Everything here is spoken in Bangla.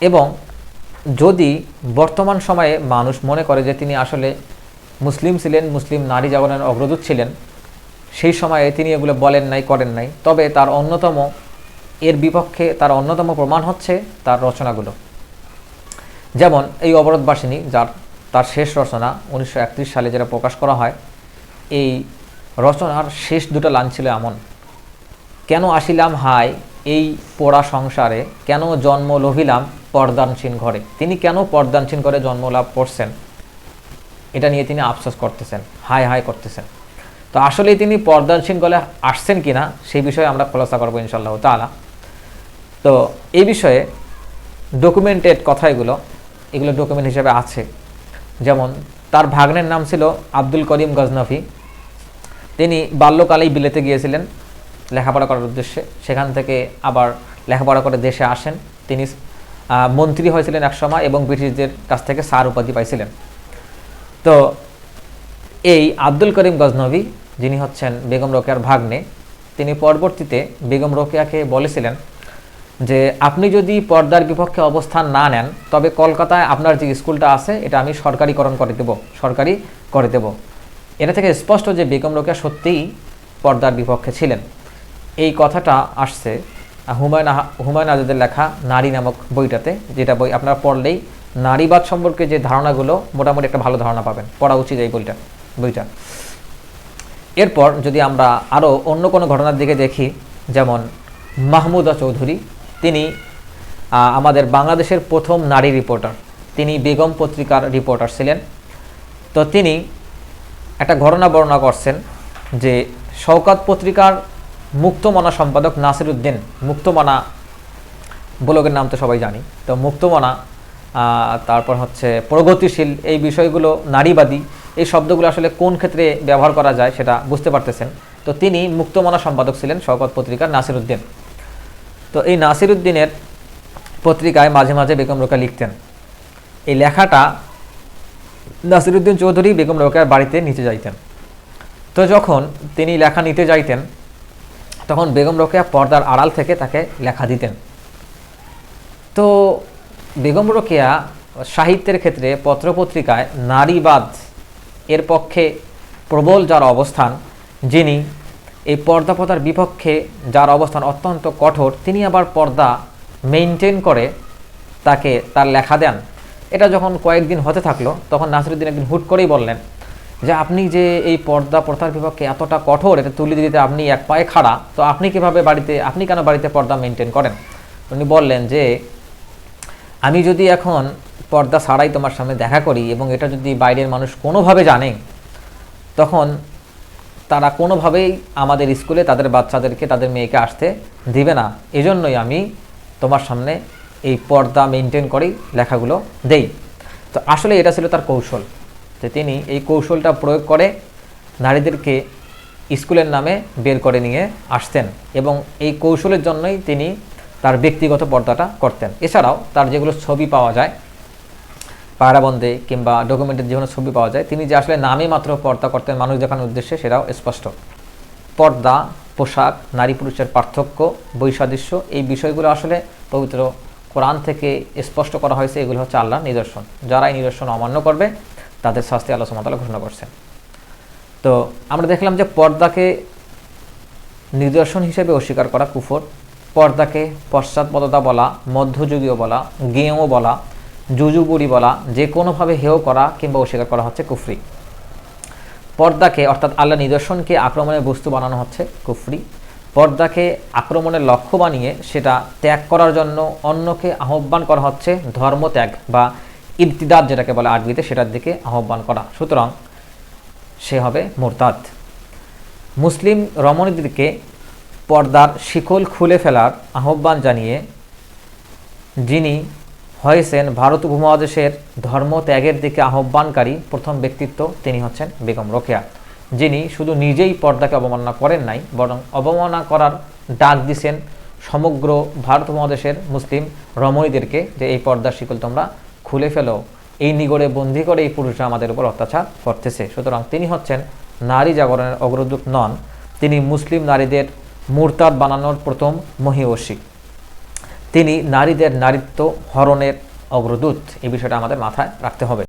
এবং যদি বর্তমান সময়ে মানুষ মনে করে যে তিনি আসলে মুসলিম ছিলেন, মুসলিম নারী জাগরণের অগ্রদূত ছিলেন, সেই সময়ে তিনি এগুলো বলেন নাই, করেন নাই। তবে তার অন্যতম, এর বিপক্ষে তার অন্যতম প্রমাণ হচ্ছে তার রচনাগুলো। যেমন এই অবরোধবাসিনী, যার, তার শেষ রচনা উনিশশো একত্রিশ সালে যেটা প্রকাশ করা হয়, এই রচনার শেষ দুটো লাইন ছিল এমন। কেন আসিলাম হাই এই পোড়া সংসারে কেন জন্ম লভিলাম পর্দানসীন ঘরে? তিনি কেন পর্দানসীন ঘরে জন্ম লাভ করছেন? এটা নিয়ে তিনি আফসোস করতেছেন হাই হাই করতেছেন। তো আসলে তিনি পর্দানসীন গলে আসছেন কিনা, সেই বিষয়ে আমরা খোলাসা করব ইনশাল্লাহ তালা তো এই বিষয়ে ডকুমেন্টেড কথা এগুলো এগুলো ডকুমেন্ট হিসেবে আছে। যেমন, তার ভাগ্নের নাম ছিল আব্দুল করিম গজনফি তিনি বাল্যকালেই বিলেতে গিয়েছিলেন। লেখাপড়া করার উদ্দেশ্যে। সেখান থেকে আবার লেখাপড়া করে দেশে আসেন তিনি। মন্ত্রী হয়েছিলেন একসময় এবং ব্রিটিশদের কাছ থেকে সার উপাধি পাইছিলেন। তো এই আব্দুল করিম গজনবী, যিনি হচ্ছেন বেগম রোকেয়ার ভাগ্নে, তিনি পরবর্তীতে বেগম রোকেয়াকে বলেছিলেন যে, আপনি যদি পর্দার বিপক্ষে অবস্থান না নেন, তবে কলকাতায় আপনার যে স্কুলটা আছে, এটা আমি সরকারিকরণ করে দেব, সরকারি করে দেব। এটা থেকে স্পষ্ট যে বেগম রোকেয়া সত্যিই পর্দার বিপক্ষে ছিলেন। এই কথাটা আসছে, হুমায়ুন হুমায়ুন আজাদের লেখা নারী নামক বইটাতে, যেটা বই আপনারা পড়লেই নারীবাদ সম্পর্কে যে ধারণাগুলো, মোটামুটি একটা ভালো ধারণা পাবেন। পড়া উচিত এই বইটা বইটা। এরপর যদি আমরা আরও অন্য কোনো ঘটনার দিকে দেখি, যেমন মাহমুদা চৌধুরী, তিনি আমাদের বাংলাদেশের প্রথম নারী রিপোর্টার। তিনি বেগম পত্রিকার রিপোর্টার ছিলেন। তো তিনি একটা ঘটনা বর্ণনা করছেন যে শওকাত পত্রিকার মুক্তমনা সম্পাদক নাসির উদ্দিন মুক্তমনা ব্লগের নাম তো সবাই জানি। তো মুক্তমনা তারপর হচ্ছে প্রগতিশীল, এই বিষয়গুলো নারীবাদী, এই শব্দগুলো আসলে কোন ক্ষেত্রে ব্যবহার করা যায় সেটা বুঝতে পারতেছেন। তো তিনি মুক্তমনা সম্পাদক ছিলেন শওকত পত্রিকার নাসির উদ্দিন তো এই নাসির উদ্দিনের পত্রিকায় মাঝে মাঝে বেগম রোকা লিখতেন। এই লেখাটা নাসিরুদ্দিন চৌধুরী বেগম রোকেয়ার বাড়িতে নিতে যাইতেন। তো যখন তিনি লেখা নিতে যাইতেন তখন বেগম রোকেয়া পর্দার আড়াল থেকে তাকে লেখা দিতেন। তো বেগম রোকেয়া সাহিত্যের ক্ষেত্রে পত্রপত্রিকায় নারীবাদ এর পক্ষে প্রবল যার অবস্থান, যিনি এই পর্দা প্রথার বিপক্ষে যার অবস্থান অত্যন্ত কঠোর, তিনি আবার পর্দা মেনটেন করে তাকে তার লেখা দেন। এটা যখন কয়েকদিন হতে থাকল, তখন নাসিরুদ্দিন একদিন হুট করেই বললেন যে আপনি যে এই পর্দা প্রথার বিপক্ষে এতটা কঠোর, এটা তুলে দিতে আপনি এক পায়ে খাড়া, তো আপনি কীভাবে বাড়িতে, আপনি কেন বাড়িতে পর্দা মেনটেন করেন? উনি বললেন যে, আমি যদি এখন পর্দা ছাড়াই তোমার সামনে দেখা করি এবং এটা যদি বাইরের মানুষ কোনোভাবে জানে, তখন তারা কোনোভাবেই আমাদের স্কুলে তাদের বাচ্চাদেরকে, তাদের মেয়েকে আসতে দিবে না। এজন্যই আমি তোমার সামনে এই পর্দা মেনটেন করেই লেখাগুলো দেই। তো আসলে এটা ছিল তার কৌশল। যে তিনি এই কৌশলটা প্রয়োগ করে নারীদেরকে স্কুলের নামে বের করে নিয়ে আসতেন এবং এই কৌশলের জন্যই তিনি তার ব্যক্তিগত পর্দাটা করতেন। এছাড়াও তার যেগুলো ছবি পাওয়া যায় পায়রাবন্দে কিংবা ডকুমেন্টের যে কোনো ছবি পাওয়া যায়, তিনি যে আসলে নামে মাত্র পর্দা করতেন মানুষ দেখানোর উদ্দেশ্যে সেটাও স্পষ্ট। পর্দা, পোশাক, নারী পুরুষের পার্থক্য, বৈসাদৃশ্য এই বিষয়গুলো আসলে পবিত্র কোরআন থেকে স্পষ্ট করা হয়েছে। এগুলো হচ্ছে আল্লাহর নিদর্শন। যারা এই নিদর্শন অমান্য করবে তাদের শাস্তি আল্লাহ সুমতালা ঘোষণা করছেন। তো আমরা দেখলাম যে পর্দাকে নিদর্শন হিসেবে অস্বীকার করা কুফর, পর্দাকে পশ্চাৎপদতা বলা, মধ্যযুগীয় বলা গেঁয়ো বলা জুজুবুড়ি বলা, যে কোনোভাবে হেয় করা কিংবা অস্বীকার করা হচ্ছে কুফরি। পর্দাকে অর্থাৎ আল্লাহ নিদর্শনকে আক্রমণের বস্তু বানানো হচ্ছে কুফরি। পর্দাকে আক্রমণের লক্ষ্য বানিয়ে সেটা ত্যাগ করার জন্য অন্যকে আহ্বান করা হচ্ছে ধর্মত্যাগ বা ইবতিদাত যেটাকে বলে আরবিতে, সেটার দিকে আহ্বান করা। সুতরাং সে হবে মোরতাদ। মুসলিম রমণীদেরকে পর্দার শিকল খুলে ফেলার আহ্বান জানিয়ে যিনি হয়েছেন ভারত উপমহাদেশের ধর্ম ত্যাগের দিকে আহ্বানকারী, প্রথম ব্যক্তিত্ব তিনি হচ্ছেন বেগম রোকেয়া, যিনি শুধু নিজেই পর্দাকে অবমাননা করেন নাই, বরং অবমাননা করার ডাক দিছেন সমগ্র ভারত উপমহাদেশের মুসলিম রমণীদেরকে যে এই পর্দার শিকল তোমরা খুলে ফেলো। এই নিগড়ে বন্দি করে এই পুরুষরা আমাদের উপর অত্যাচার করতেছে। সুতরাং তিনি হচ্ছেন নারী জাগরণের অগ্রদূত নন। তিনি মুসলিম নারীদের মূর্তাদ বানানোর প্রথম মহিয়সী। তিনি নারীদের নারীত্ব হরণের অগ্রদূত। এই বিষয়টা আমাদের মাথায় রাখতে হবে।